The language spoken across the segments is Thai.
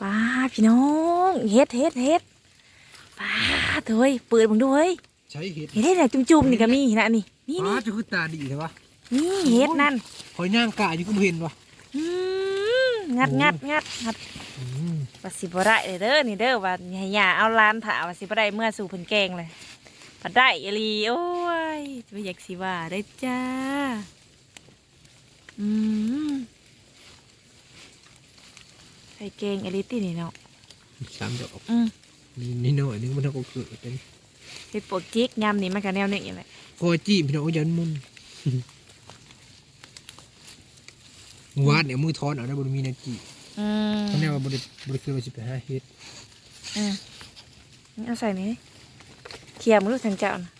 ป้าพี่น้องเฮ็ดเฮ็ดเฮ็ดป้าเถอยเปิดมึงด้วยใช้เห็ดเฮ็ดได้แต่จุ่มๆนี่ก็มีนะนี่นี่อ้านี่จะคือตาดีใช่ปะนี่เฮ็ดนั่นหอยย่างกะอยู่ก็บ่เห็นวะอืมงัดงัดงัดงัดอืมว่าสิบ่ได้เลยเด้อนี่เด้อว่าให้ย่าเอาลานถาว่าสิบ่ได้เมื่อสู่เพิ่นแกงเลยบ่ได้อีหลีโอ้ยบ่อยากสิว่าได้อจ้าอืมใส่แกงอีหลีตินี่เนาะสามดอกอืมนี่นี่หน่อยนึงมันเท่ากับเกิดเป็นเฮ็ดปวกจิกยำนี่มันก็แนวนี้แหละคอยจี้พี่น้องยันมุนวาดเนี่ยมือทอนเอาได้บริมีนาจีอืมเพราะแน่ว่าบริบริคือว่าสิไปหาเฮ็ดอืมเอาใส่นี่เคี่ยวมือทางเจ้านะ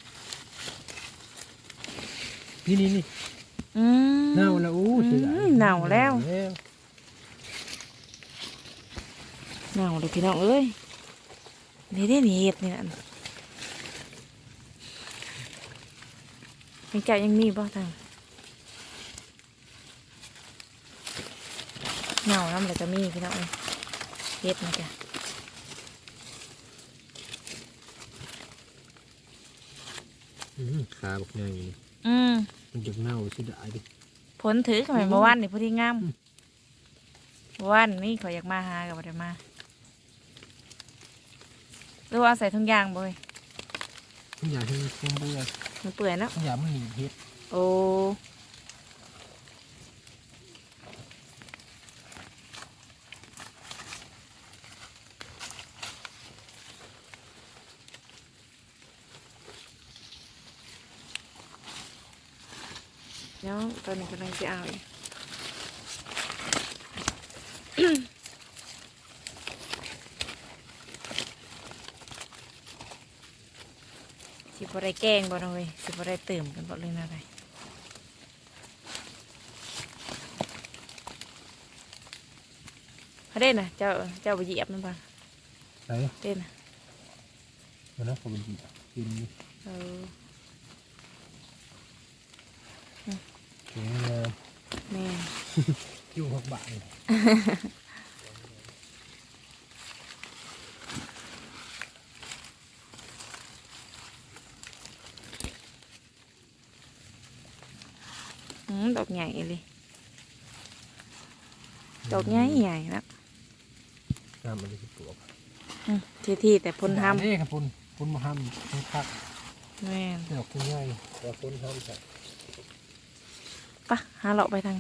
นี่นี่นี่อืมเน่าแล้วโอ้เสียดายอืมเน่าแล้ว เน่าเน่าเลยพี่น้องเอ้ยนี่ได้นี่เห็ดนี่นั่นทางเจ้ายังมีบ่ทางเน่าน้ำเลยจะมีพี่น้องเอ้ยเห็ดนะจ๊ะอืมขาบอกง่ายนี่อืมมันจะเน่าเสียดายดิผลถือขึ้นมาเมื่อวานนี่พอดีงามเมื่อวานนี่ขอยอยากมาหากับบ่ได้มา หรือว่าเอาใส่ทุงยางบ่เว้ยทุกอย่างที่มันคงเบื่อมันเปื่อยเนาะทุกอย่างมันหนีเฮ็ดโอ้เดี๋ยวตอนนี้กำลังจะเอาอีก สิบ่ได้แกล้งบ่เนาะเว้ยสิบ่ได้เติมกันบ่เลยนะไรเขาเด่นนะเจ้าเจ้าไปเหยียบมันป่ะใส่เด่นนะมันนะผมกินกินนี่เออเก่งเลยแม่ อยู่หกบาทเลย ดอกใหญ่เลยดอกใหญ่ใหญ่นะน้ำมันจะปลวกอืมที่ที่แต่พ้นทนี่ครับพุ่นพุ่นมาห้ำพุ่นคักำแม่นดอกพุ่นใหญ่แต่พุ่นห้ำใส่ปะหาเลาะไปทาง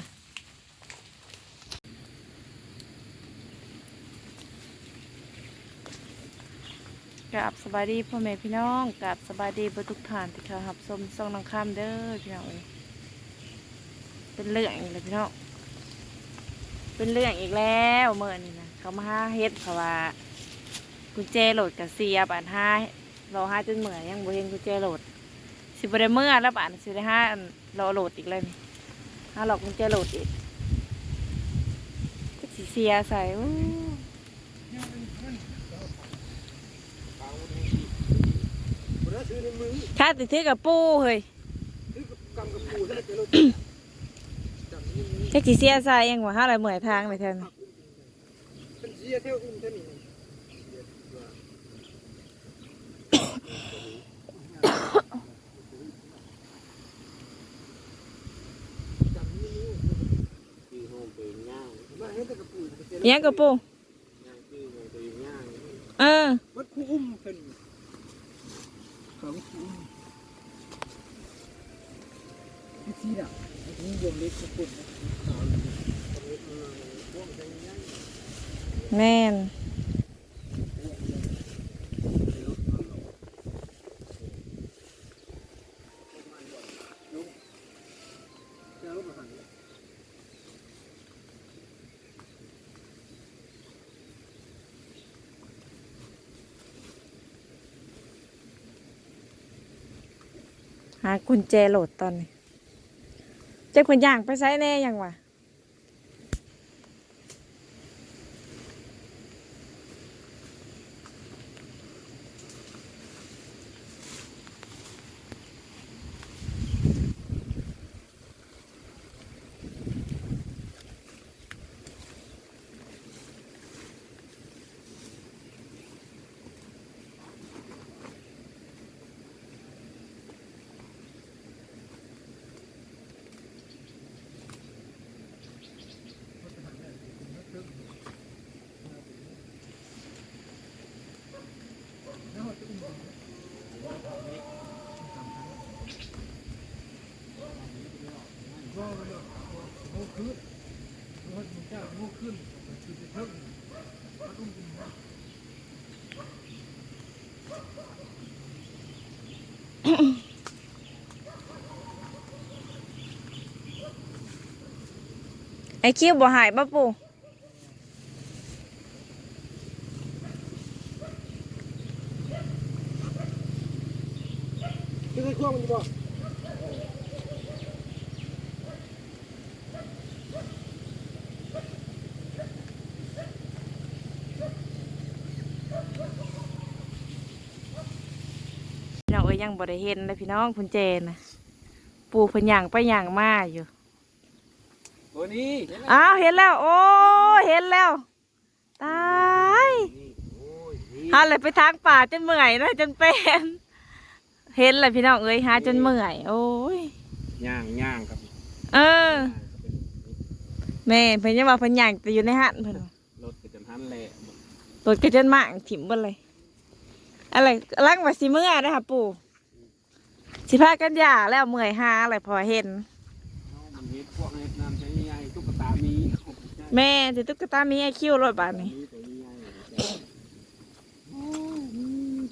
กราบสบายดีพ่อแม่พี่น้องกราบสบายดีเบ่ทุกท่านที่เขาหับชมส่องน้องข้ามเด้อพี่น้องเอ้ย เป็นเรื่องอีกแล้วพี่น้องเป็นเรื่องอีกแล้วเมื่อนี่นะเขามาห้าเฮ็ดเพราะว่ากุญแจโหลดกับเสียบานห้ารอห้าจนเหมือยยังบ่เห็นกุญแจโหลดสิบได้เมื่อแล้วบานสิได้ห้ารอโหลดอีกเลยนี่ห้าหลอกกุญแจโหลดอีกก็สิเสียใส่อู้าติดถือกับปูเฮ้ย กำกับปูได้ไปรถจักสิเสียใส่ยังว่าห้าอะไรเมื่อยทางเลยแทนเป็นเสียเที่ยวอุ่นเท่านี้มาเห็นแต่กับปูก็เสียอิหยังกับปูเออมันคู่อุ้มเป็นเขาคู่อุ้มที่ซีดอะ นี่ยมเล็กสกับปุ่นแม่นหากุญแจโหลดตอนนี้ จ้าคนย่างไปใช้แน่ยังวะ ไอ้คิวบ่หายป่ะปู่คือเครื่องมันจะบอกพี่น้องเอ้ยยังบ่ได้เห็นเลยพี่น้องคุณเจนนะปูเพิ่นย่างไปย่างมาอยู่ ตัวนี้เห็นไหมอ้าวเห็นแล้ว โอ้เห็นแล้ว ตายนี่โอ้ยนี่หาเลยไปทางป่าจนเมื่อยนะจนเป็นเห็นเลยพี่น้องเอ้ยหาจนเมื่อย โอ้ยย่างย่างครับ เออ แม่เพิ่นยังว่าเพิ่นย่างแต่อยู่ในหันเพิ่นว่ารถก็จะทันแหละรถก็จนมากถิ่มเบิดเลยอะไรลังว่าสิเมื่อนะคะปู่สิพากันย่าแล้วเมื่อยหาอะไรพอเห็น แม่จะตุ๊กตามีไอคิวรถบาดนี้มีตัวใหญ่โอ้ย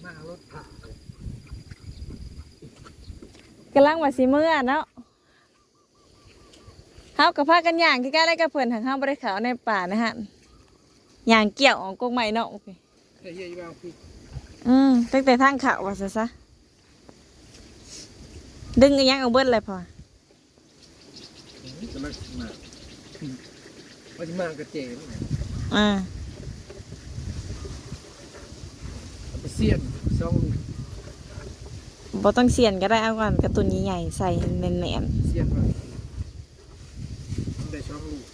มารถผ่ากำลังว่าสิเมื่อเนาะเฮากับพากันย่างใกล้ๆได้กับเพิ่นทางเฮางบ่ได้เขาในป่านะฮะย่างเกี่ยวของกงไม้เนาะเฮียองพี่อืมตั้งแต่ทางเขาว่าซะซะดึงอีหยังเอาเบิดเลยพอ จะมามาว่าจะมากระเจมเนี่ยอ่าเอาไปเสียนซองบ่ต้องเสียนก็ได้เอาก่อนกระตุนใหญ่ๆใส่แน่นเสียนมาได้ช่องลูกๆ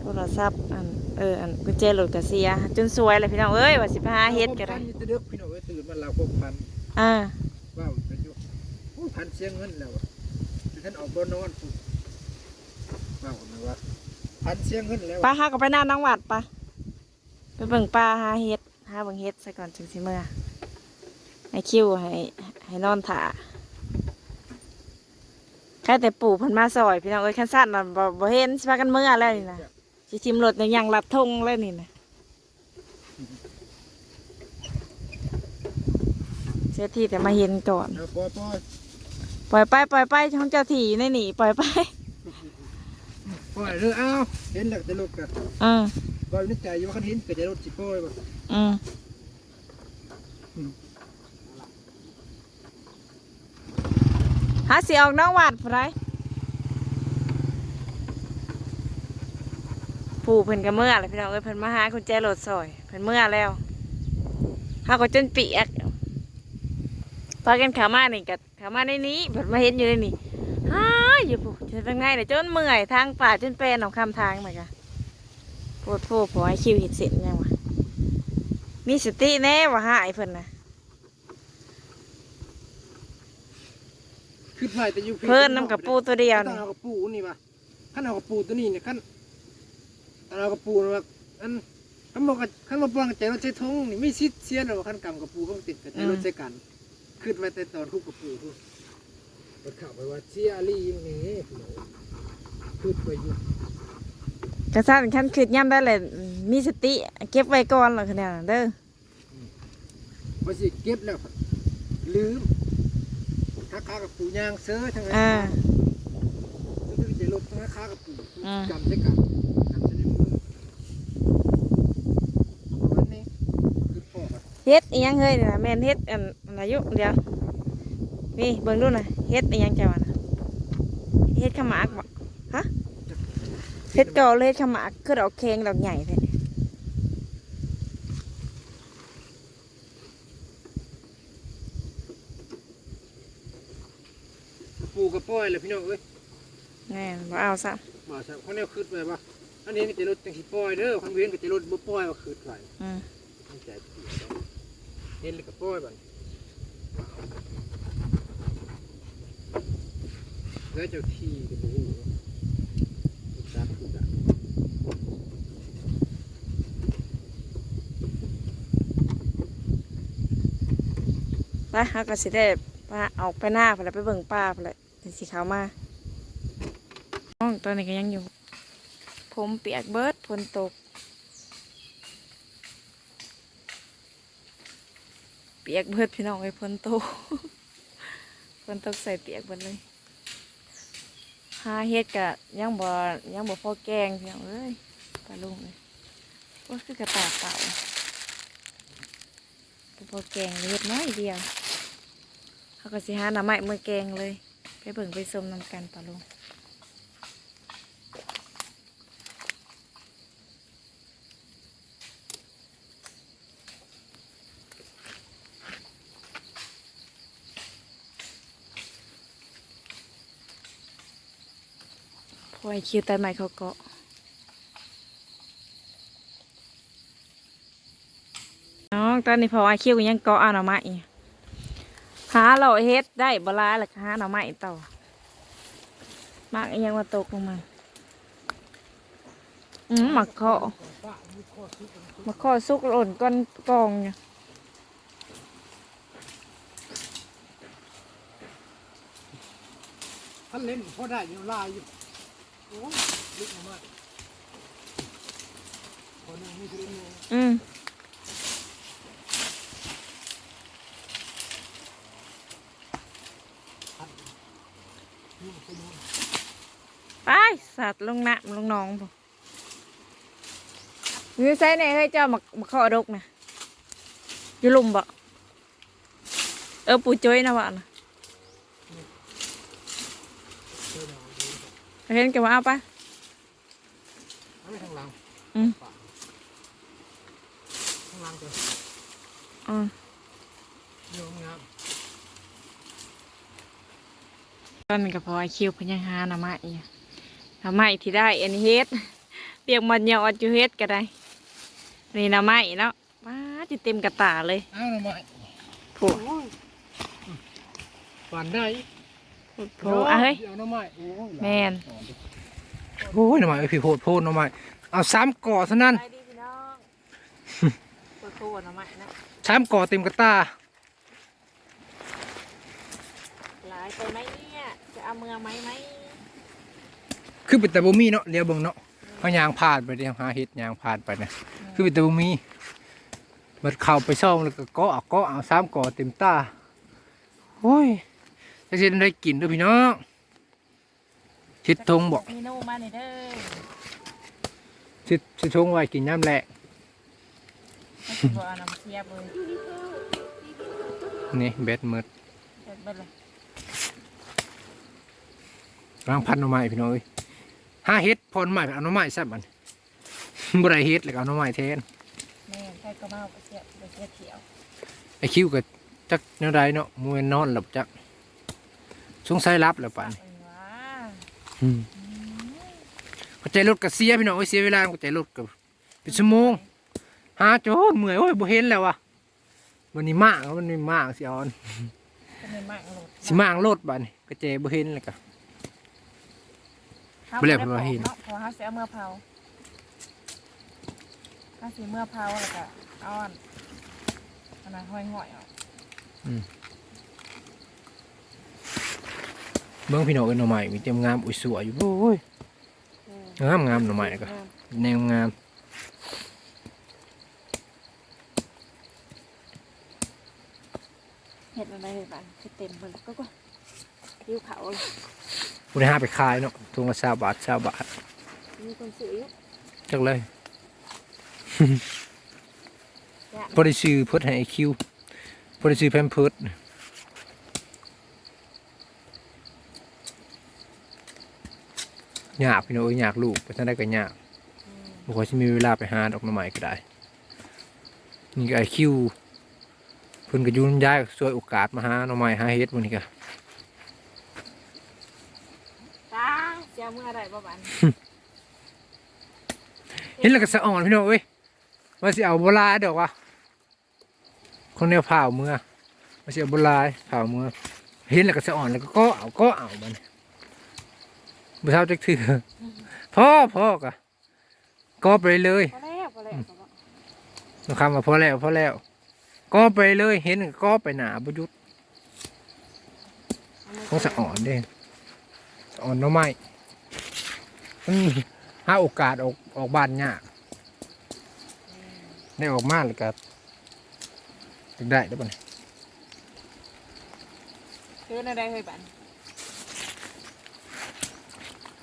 โทรศัพท์อันเอออันกุญแจรถก็เสียจนสวยเลยพี่น้องเอ้ยว่าสิพาเฮ็ดก็ได้พันยี่สิบเดือกพี่น้องเอ้ยตื่นมาเราพกพันอ่าว้าวเป็นอยู่โอ้พันเสียงเงินแล้วอะ แต่ท่านออกบ่นอนปุ๊บว้าวนะว่าพันเสียงเงินแล้วป้าหาก็ไปหน้าน้องหวัดปะไปเบิ่งปลาหาเฮ็ดหาเบิ่งเฮ็ดซะก่อนจึงสิเมื่อให้คิวให้ให้นอนถ่าแค่แต่ปู่เพันมาซอยพี่น้องเอ้ยคันสั้นน่ะบ่บ่เห็นสิพากันเมื่อแล้วนี่นะสิทิมรถอย่างยังลัดทงแล้วนี่นะเสียทีแต่มาเห็นก่อน เอาปล่อยปล่อย ปล่อยไปปล่อยไปช่องเจ้าที่อยู่ในนี่ปล่อยไปปล่อยเด้อเอาเห็นแล้วจะลุกกันอืมปล่อยนึกใจอยู่ว่าคันเห็นก็จะรถสิปล่อยบ่อืมหาเสียออกน้องหวัดผู้ไรปู่เพิ่นก็เมื่อเลยพี่น้องเอ้ยเพิ่นมาหาคุณแจรถซอยเพิ่นเมื่อแล้วหาก็จนเปียกพากันขามานี่กั บขามาในนี้เพิ่นมาเห็นอยู่ในนี่ฮ่าอยู่ปู่จะเป็นไงเนี่ยจนเมื่อยทางป่าจนเป็นของคำทางเหมือนกันปวดโผล่พอให้คิวเห็ดเสร็จยังวะมีสติแน่ว่าหายเพิ่นนะขึ้นไปแต่อยู่เพิ่นน้ำกับปูตัวเดียวขั้นนี่เอากับปูนี่ป่ะขั้นเอากับปูตัวนี้เนี่ยขั้นเอากับปูนะว่าอันขั้นบอกกับขั้นมาป้องใจรถใช้ทงนี่ไม่ชิดเสียนหรอกขั้นกำกับปูก็ติดกับใจรถใช้กัน ขึ้นไปแต่ตอนคุกกับปูพูดรถขับไปว่าเชียรี่ยังไงขึ้นไปอยู่กระสั้นขั้นคืดย่ำได้เลยมีสติ เก็บไว้ก่อนหรอกเนี่ยเด้อพอสิเก็บแล้วลืมค้าค้ากับปูยางเสื้อทั้งนั้นอ่า ซึ่งใจรถทั้งค้ากับปูอืมกำใช้กันกำใช้ในมือวันนี้คือพ่อครับ เฮ็ดอีหยังเฮ้ยนี่นะแม่นเฮ็ดอันอันอายุเดียวนี่เบิ่งดูนะเฮ็ดอีหยังจังวะนะเฮ็ดขาวหมากบ่ฮะเฮ็ดเก่าเลยเฮ็ดขาวหมากคือดอกแข็งดอกใหญ่แท้ปูกับป้อยเลยพี่น้องเอ้ยแน่นบ่เอาซะมาใช่คนนี้คืดไปปะอันนี้ก็จะรถจังสีป้อยเด้อคันเวียนก็จะรถบ่ป้อยว่าคืดไปอืมตั้งใจเห็นเลยกับป้อยบันแล้วเจ้าที่ก็บ่ฮู้เนาะจักคือจักไปเฮาก็สิได้ปลาออกไปหน้าพุ่นแหละไปเบิ่งปลาพุ่นแหละจังสิเข้ามาน้องตอนนี้ก็ยังอยู่ ผมเปียกเบิดฝนตก ปียกเบิดพี่น้องไอ้ฝนโตกฝนตกใส่เปียกเบิดเลยหาเฮ็ดกะยังบ่ยังบ่พอแกงพี่น้องเอ้ยปลาลุงเลยว่าคือกระตาเต่าบ่พอแกงเฮ็ดน้อยเดียวเขาก็สิหาหน่อไม้มือแกงเลยไปเบิ่งไปชมนำกันปลาลุง ไอคิวตัดไม้เขาเกาะน้องตอนนี้พอไอคิวยังเกาะเอาหน่อไม้อีกหาเราเฮ็ดได้บลายแล้วก็หาหน่อไม้ต่อมากอีหยังมาตกลงมาอืมหมักข้อหมักข้อสุกหล่นก้อนกองเนี่ยท่านเล่นพอได้อยู่ลายอยู่ อ้ยลึกมากคนนึงมีคือเล่นอยู่อืมนี่มันเป็นอยู่ไปสัตว์ลงน้ำลงหนองบ่มีใส่ไหนให้เจ้าหมักหมักข้อดกนะอยู่ลุมบ่เออปูจ้อยนะวะนะ เจอหนาวเจอเห็นกันว่าเอาไปเอาไปข้างหลังอืมข้างหลังเจออืมเดี๋ยวงามตอนนี้ก็พอไอคิวเพิ่นยังหาหน่อไม้อีกหน่อไม้ที่ได้อันนี้เฮ็ดเปียกมันยอดอยู่เฮ็ดก็ได้นี่หน่อไม้เนาะว้าจิเต็มกระตาเลยเอาหน่อไม้โผูฝันได้ โผูอะเฮ้ยเอาหน่อไม้โอ้ยแมนโอ้ยหน่อไม้ไอ้พี่โพดโพดหน่อไม้เอาสามก่อซะนั่นไปดีพี่น้องปวดโคหน่อไม้นะสามก่อเต็มกระตาหลายไปไหมเนี่ยจะเอาเมือไหมไหมคือเป็นแต่บ่มีเนาะเลี้ยวเบิ่งเนาะเขายางผ่านไปเดี๋ยวหาเฮ็ดยางผ่านไปนะคือเป็นแต่บ่มีมันเข้าไปซ่องแล้วก็เกาะเอาเกาะเอาสามก่อเต็มตาโอ้ย จะสิได้กินเด้อพี่น้องชิดทงบอกเมนูมาหน่อยเด้อชิดชิดทงไว้กินน้ำแหละไม่สิบ่เอาน้ำเสียบเลยนี่เบ็ดหมืดเบิดเบิดเลยกำลังพันหน่อไม้พี่น้องเอ้ยหาเฮ็ดพรใหม่เอาหน่อไม้ซะบัดบ่ได้เฮ็ดแล้วก็เอาหน่อไม้แทน แม่ใส่กระเมาเสียบเสียบเขียว ไอ้คิวก็จักแนวใดเนาะมวยนอนหลับจัก สงสัยรับแล้วป่านเออว้าอืมก็ใจรถก็เสียพี่น้องเอ้ยเสียเวลาก็ใจรถก็เป็นชั่วโมงหาโจนเมื่อยโอ้ยบ่เห็นแล้ววะวันนี้มากมันนี่มากสิออนก็ไม่มากโหลดสิมากรถบัดนี้ก็ใจบ่เห็นแล้วก็บ่แล้วเพิ่นว่าเห็นเนาะเพอเขาเสียเมื่อเผาถ้าสีเมื่อเผาแล้วก็เอาอันอันนั้นห้อยห้อยๆออก เบิ่งพี่น้องเอ้ยหน่อไม้มีเต็มงามอุ้ยสวยอยู่โอ้ยงามงามหน่อไม้ก็แนวงามเห็ดอะไรบ้างคือเต็มหมดแล้วก็ก็ยิ้วเขาเลยบ่ได้หาไปขายเนาะถุงละ20บาท20บาทมีคนซื้ออยู่จักเลยจ้ะพอได้ซื้อเพิ่นให้ไอ้คิวพอได้ซื้อแพมเพิร์ด ยากพี่น้องเอ้ยยากลูกไปทางใดก็ยากอืมบ่ค่อยสิมีเวลาไปหาดอกหน่อไม้ก็ได้ นี่ก็ไอ้คิวเพิ่นก็อยู่นำยายก็ช่วยโอกาสมาหาหน่อไม้หาเฮ็ดมื้อนี้ก็ตาเสียเมื่อไรบ่บันเห็นแล้วก็สะอ่อนพี่น้องเอ้ยว่าสิเอาบ่หลายดอกวะคนแนวเผาเมื่อว่าสิเอาบ่หลายเผาเมื่อเห็นแล้วก็สะอ่อนแล้วก็ก็เอาก็เอามัน บ่เท่าจักเทื่อพ่อพ่อก็ก็ไปเลยพอแล้วพอแล้วพอแล้วคำว่าพอแล้วพอแล้ว ก็ไปเลยเห็นก็ไปหนาบุยุทธเามืของสะอ่อนเด้สะอ่อนหน้อไม้มันหาโอกาสออกออกบ้านยากได้ออกมาแล้วก็อยากได้ได้ปะเนี่ยคืออะไรเคยบัน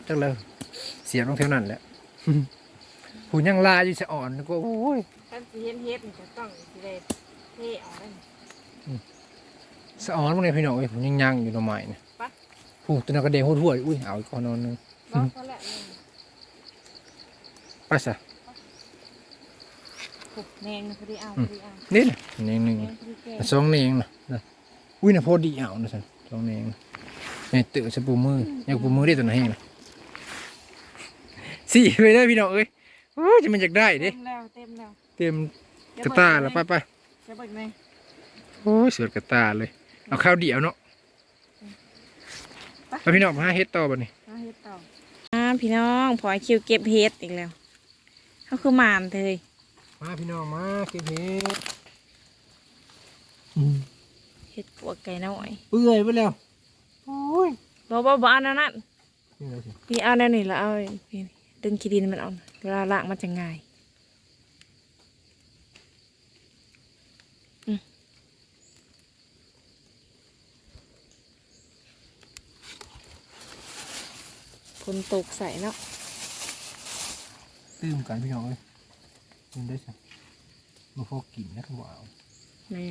จังเลยเสียบลงเท่านั้นแหละผู้ยังลาอยู่สะอ่อนก็โอ้ยท่านสิเฮ็ดเฮ็ดนี่ก็ต้องสิได้เท่เอาได้สะอ่อนพวกนี้พี่น้องเอ้ยผมยังยังอยู่หน่อไม้เนี่ยปะผู้ตัวนั้นก็เด้งหัวทั่วอุ้ยเอาอีกคนนอนหนึงบ่พอละนี่ไปซะผูกแนงนะพอดีเอาพอดีเอานี่นะนี่หนึ่งแนงพอดีแก่สองเนงนะนะอุ้ยนะพอดีเอานะสันสองเนงนี่ตื่นสปูมือยังปูมือได้ตัวไหนนะ สี่ไปเลยพี่น้องเอ้ยโอ้ยจะมันอยากได้เด้เต็มแล้วเต็มแล้วเต็มกระตาแล้วไปไปจะเบิกไหมโอ้ยเสือกระตาเลย เอาข้าวเดียวเนาะไปพี่น้องมาหาเฮ็ดต่อบัดนี้เอาเฮ็ดต่ออ่าพี่น้องพอไอคิวเก็บเฮ็ดอีกแล้วเขาคือหมานเธยมาพี่น้องมาเก็บเฮ็ดเฮ็ดปวกไก่น้อยเปื่อยไปแล้วโอ้ยบ่บ่บ่เอานั่นนั่นนี่เลยสิ พี่เอาแนวนี้แล้วเอาพี่ ดึงขี้ดินมันเอาเวลาล้างมันจะง่ายอืมฝนตกใส่เนาะตื้มกันพี่น้องเอ้ยกินได้สิมาพอกินนะครับบ่เอาแม่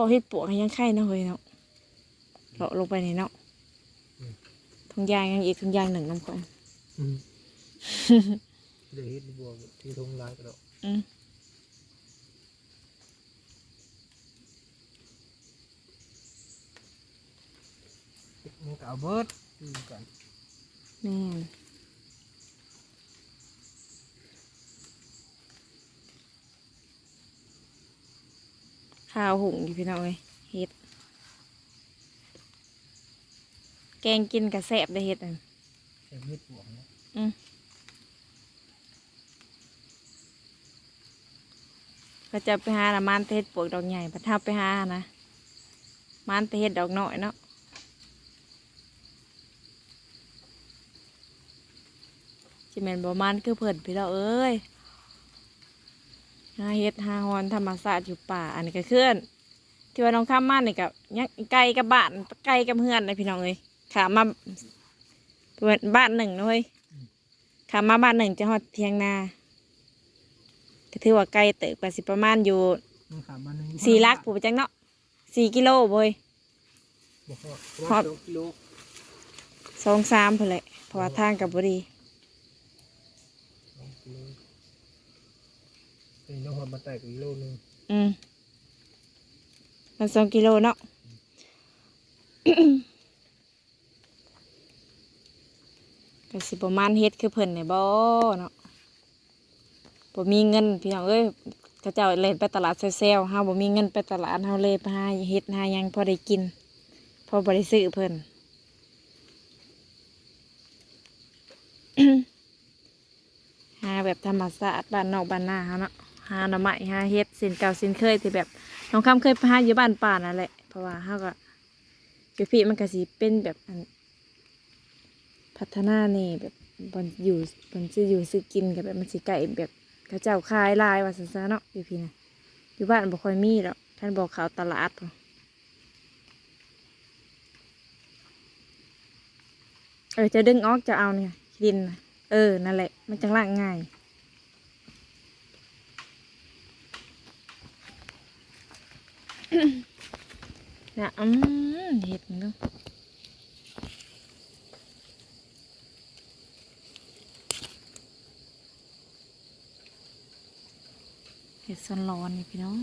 อเฮ็ดปวกให้ยังไข่เนาะเฮ้ยเนาะเลาะลงไปในเนาะทงยางยังอีกทงยางหนึ่งน้ำก่อนเดี๋ยวเฮ็ดบวกที่ทงลายก็ได้อืมมันก็เอาเบิดตื้มกันแม่น ข้าวหุงอยู่พี่น้องเลยเฮ็ด แกงกินกระแสบได้เฮ็ดนั่นใช้เฮ็ดบวกนะก็จะไปหาละมันเทศปวกดอกใหญ่พัดทับไปหานะมันเทศดอกน้อยเนาะจิแมนบอมันคือเพิ่นพี่เราเอ้ย หาเฮ็ดหาฮอนธรรมศาสตร์อยู่ป่า อันนี้ก็เคลื่อน ที่ว่าน้องข้ามมานี่กับยังไกลกับบ้านไกลกับเพื่อนเลยพี่น้องเอ้ยขามาบ้านหนึ่งเนอะเว้ยขามาบ้านหนึ่งจะฮอดเทียงนาก็ถือว่าไกลเติบกว่าสิประมาณอยู่มันขามันหนึงสี่ลักผูกจังเนาะสี่กิโลเว้ยบ่พอพอสองกิโลสองสามเพื่อแหละเพราะว่าทางกับบดี สองกิโลเป็ นน้องหอมมาแตกอีกโลนึงอืมมันสองกิโลเนาะก็สิประมาณเฮ็ดคือเพิ่นเนี่ยบ่เนาะบ่มีเงินพี่น้องเอ้ยเขาเจ้าเล่นไปตลาดเซลล์เฮาบ่มีเงินไปตลาดเฮาเลยไปหาเฮ็ดหาหยังพอได้กิน พอบ่ได้ซื้อเพิ่นหาแบบธรรมศาสตร์บ้านนอกบ้านนาเฮาเนาะ หาหน่อไม้หาเฮ็ดสินเก่าสินเคยที่แบบน้องคำเคยไปหาอยู่บ้านป่านั่นแหละเพราะว่าเฮาก็อยู่พี่มันก็สิเป็นแบบอันพัฒนาเนี่แบบบนอยู่บนสิอยู่ซื้อกินกับแบบมันสิไก่แบบเขาเจ้าขายลายว่าซั่นซะเนาะอยู่พี่นะอยู่บ้านบ่ค่อยมีหรอกท่านบอกเขาตลาดเออจะดึงออกจะเอาเนี่ยดิน เออนั่นแหละมันจังล่างง่าย นะอืมเห็ดนเนาะเห็ดซอนร้อนนี่พี่น้อง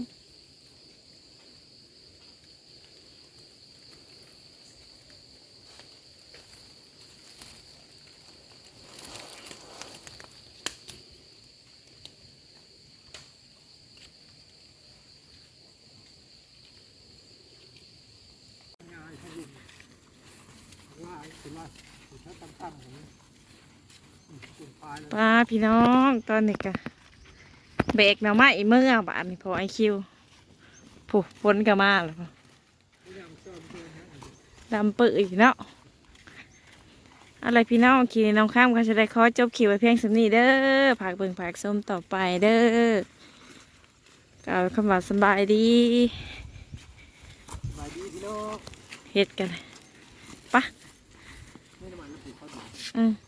ป้าพี่น้องตอนนี้กะเบรกหน่อไม้เมื่อบาทนี่พอไอคิวผู้ฝนก็มาแล้วพุ่นดำปื้ออีกเนาะอะไรพี่น้องขี่น้องข้ามก็จะได้ขอจบขี่ไว้เพียงสำนี้เด้อผักเบิ่งผักส้มต่อไปเด้อกล่าวคำว่าสำบายดีสบายดีพี่น้องเฮ็ดกันปะ ไ